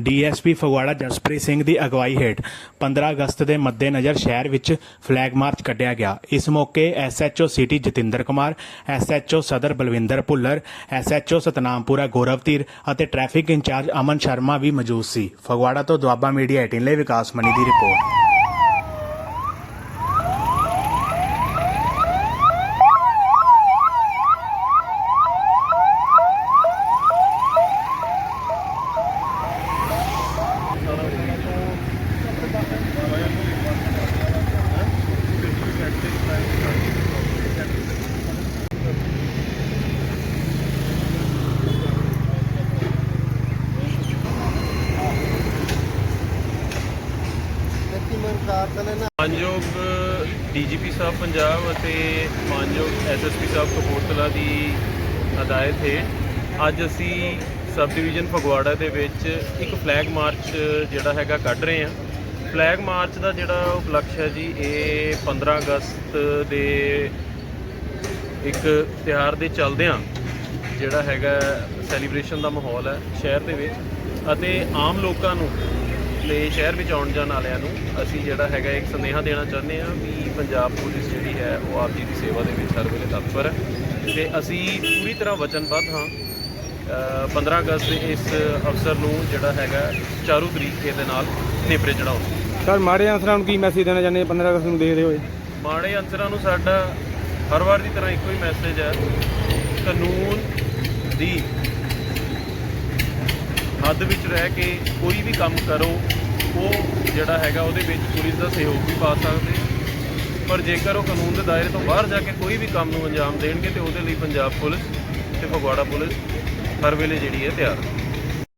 DSP Phagwara Jaspreet Singh ਦੀ ਅਗਵਾਈ ਹੇਠ 15 ਅਗਸਤ ਦੇ ਮੱਦੇਨਜ਼ਰ ਸ਼ਹਿਰ ਵਿੱਚ ਫਲੈਗ ਮਾਰਚ ਕੱਢਿਆ ਗਿਆ। ਇਸ ਮੌਕੇ SHO city Jatinder Kumar, SHO ਸਦਰ ਬਲਵਿੰਦਰ ਭੁੱਲਰ, ਐਸਐਚਓ ਸਤਨਾਮਪੁਰਾ ਗੌਰਵ ਧੀਰ ਅਤੇ ਟ੍ਰੈਫਿਕ ਇੰਚਾਰਜ ਅਮਨ ਸ਼ਰਮਾ ਵੀ ਮੌਜੂਦ ਸੀ। ਫਗਵਾੜਾ ਤੋਂ ਦੁਆਬਾ ਮੀਡੀਆ 18 ਲਈ ਵਿਕਾਸ ਮਣੀ ਦੀ ਰਿਪੋਰਟ। ਮਾਨਯੋਗ ਡੀਜੀਪੀ ਸਾਹਿਬ ਪੰਜਾਬ ਅਤੇ ਮਾਨਯੋਗ ਐਸਐਸਪੀ ਸਾਹਿਬ ਕਪੂਰਥਲਾ ਦੀ ਹਦਾਇਤ ਹੈ ਅੱਜ ਅਸੀਂ ਸਬ ਡਿਵੀਜ਼ਨ ਫਗਵਾੜਾ ਦੇ ਵਿੱਚ ਇੱਕ ਫਲੈਗ ਮਾਰਚ ਜਿਹੜਾ ਹੈਗਾ ਕੱਢ ਰਹੇ ਹਾਂ। ਫਲੈਗ ਮਾਰਚ ਦਾ ਜਿਹੜਾ ਉਪਲਕਸ਼ ਹੈ ਜੀ, ਇਹ 15 ਅਗਸਤ ਦੇ ਇੱਕ ਤਿਉਹਾਰ ਦੇ ਚੱਲਦਿਆਂ ਜਿਹੜਾ ਹੈਗਾ ਸੈਲੀਬ੍ਰੇਸ਼ਨ ਦਾ ਮਾਹੌਲ ਹੈ ਸ਼ਹਿਰ ਦੇ ਵਿੱਚ ਅਤੇ ਆਮ ਲੋਕਾਂ ਨੂੰ ਤੇ ਸ਼ਹਿਰ ਵਿੱਚ ਆਉਣ ਜਾਣ ਵਾਲਿਆਂ ਨੂੰ ਅਸੀਂ ਜਿਹੜਾ ਹੈਗਾ ਇੱਕ ਸੰਦੇਹਾ ਦੇਣਾ ਚਾਹੁੰਦੇ ਹਾਂ ਵੀ ਪੰਜਾਬ ਪੁਲਿਸ ਜਿਹੜੀ ਹੈ ਉਹ ਆਪ ਜੀ ਦੀ ਸੇਵਾ ਦੇ ਵਿੱਚ ਹਰ ਵੇਲੇ ਤਤਪਰ ਹੈ ਤੇ ਅਸੀਂ ਪੂਰੀ ਤਰ੍ਹਾਂ ਵਚਨਬੱਧ ਹਾਂ 15 ਅਗਸਤ ਦੇ ਇਸ ਅਵਸਰ ਨੂੰ ਜਿਹੜਾ ਹੈਗਾ ਚਾਰੂ ਤਰੀਕੇ ਦੇ ਨਾਲ ਨੇਪਰੇ ਚੜਾਉਣ ਸਰ ਮਾੜੇ ਅਨਸਰਾਂ ਨੂੰ ਕੀ ਮੈਸੇਜ ਦੇਣਾ ਚਾਹੁੰਦੇ 15 ਅਗਸਤ ਨੂੰ ਦੇਖਦੇ ਹੋਏ। ਮਾੜੇ ਅਨਸਰਾਂ ਨੂੰ ਸਾਡਾ ਹਰ ਵਾਰ ਦੀ ਤਰ੍ਹਾਂ ਇੱਕੋ ਹੀ ਮੈਸੇਜ ਹੈ ਕਾਨੂੰਨ ਦੀ ਹੱਦ ਵਿੱਚ ਰਹਿ ਕੇ ਕੋਈ ਵੀ ਕੰਮ ਕਰੋ ਉਹ ਜਿਹੜਾ ਹੈਗਾ ਉਹਦੇ ਵਿੱਚ ਪੁਲਿਸ ਦਾ ਸਹਿਯੋਗ ਵੀ ਪਾ ਸਕਦੇ। ਪਰ ਜੇਕਰ ਉਹ ਕਾਨੂੰਨ ਦੇ ਦਾਇਰੇ ਤੋਂ ਬਾਹਰ ਜਾ ਕੇ ਕੋਈ ਵੀ ਕੰਮ ਨੂੰ ਅੰਜਾਮ ਦੇਣਗੇ ਤੇ ਉਹਦੇ ਲਈ ਪੰਜਾਬ ਪੁਲਿਸ ਤੇ ਫਗਵਾੜਾ ਪੁਲਿਸ ਹਰ ਵੇਲੇ ਜਿਹੜੀ ਹੈ ਤਿਆਰ।